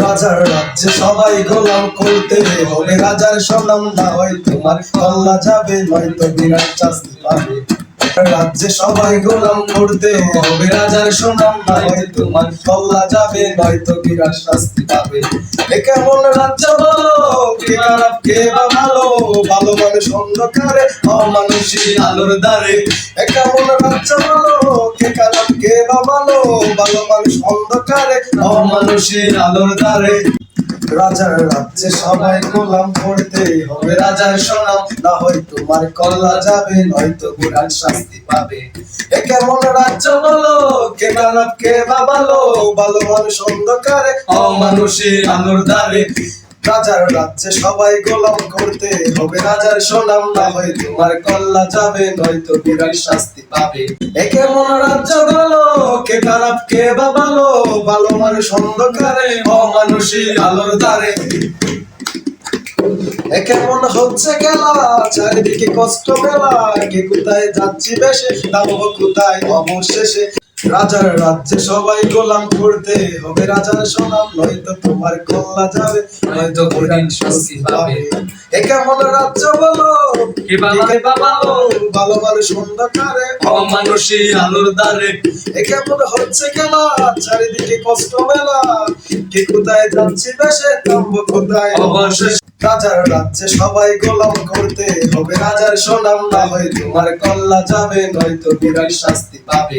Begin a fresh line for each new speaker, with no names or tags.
রাজার রাজ্যে সবাই গোলাম করতে হবে রাজার না হয়, তোমার কল্লা যাবে, নয়তো বিরাট পাবে। রাজ্যে সবাই গোলাম করতে হবে রাজার সুনাম না হয়, তোমার কল্লা যাবে, নয়তো বিরাট শাস্তি পাবে। এ কেমন রাজ্য বলো কে খারাপ কে বা ভালো? ভালো মানুষ অন্ধকারে অমানুষী আলোর দ্বারে। এ কেমন রাজ্য বলো, কে কে বা ভালো? ভালো মানুষ অন্ধকারে অমানুষী আলোর দ্বারে। রাজার রাজ্যে সবাই গোলাম করতে হবে রাজার সনাম। না হয় তোমার কল্লা যাবে, নয়তো বিরাট শাস্তি পাবে। এ কেমন রাজ্য বলো? কে খারাপ কে বা ভালো? ভালো মানুষ অন্ধকারে অমানুষী আলোর দ্বারে। রাজার রাজ্যে সবাই গোলাম করতে হবে রাজার সনাম। না হয় তোমার কল্লা যাবে, নয়তো বিরাট শাস্তি পাবে। এ কেমন রাজ্য বলো খারাপ কে বা ভালো ভালো মানুষ অন্ধকারে, অমানুষী আলোর দ্বারে। কেমন হচ্ছে খেলা? চারিদিকে কষ্ট মেলা। কে কোথায় যাচ্ছি বেশে যাব কোথায়? অবশেষে রাজার রাজ্যে সবাই গোলাম করতে হবে রাজার সনাম, নয়তো তোমার কল্লা যাবে, নয়তো বিরাট শাস্তি পাবে। এ কেমন রাজ্য বলো?
কে বাবা,
কে বা ভালো ভালো মানুষ অন্ধকারে
আলোর দ্বারে।
এ কেমন হচ্ছে খেলা? চারিদিকে কষ্ট মেলা। কে কোথায় যাচ্ছি দেশে নামবো কোথায়?
অবশেষে
রাজার রাজ্যে সবাই গোলাম করতে হবে। রাজার সুনাম না হয় তোমার কল্লা যাবে নয়তো বিরাট শাস্তি পাবে।